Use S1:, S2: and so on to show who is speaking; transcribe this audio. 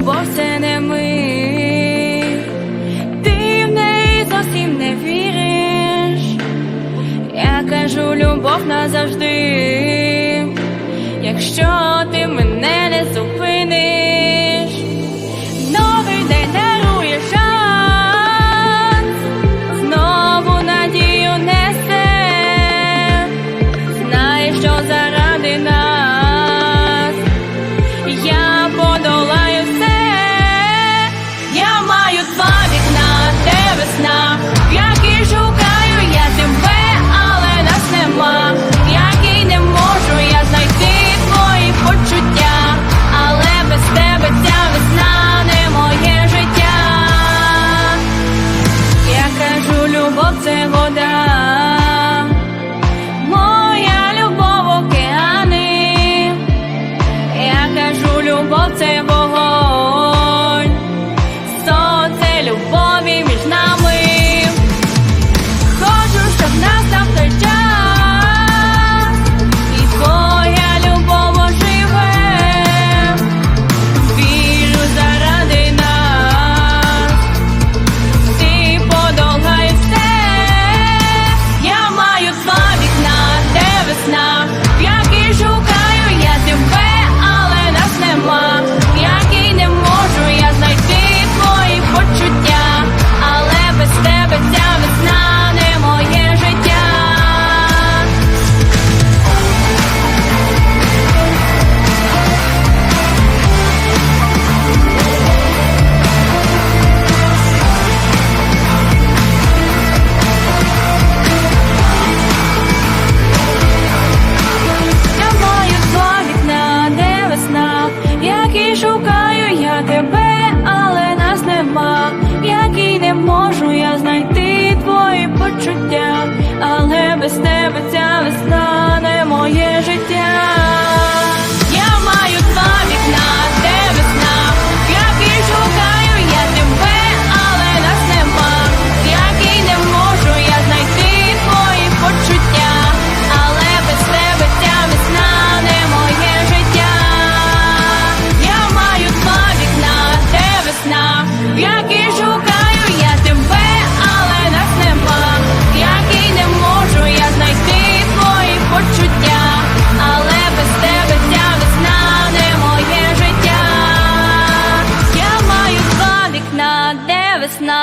S1: любов все не ми, ти в неї зовсім не віриш. Я кажу любов назавжди, якщо ти мене не it's not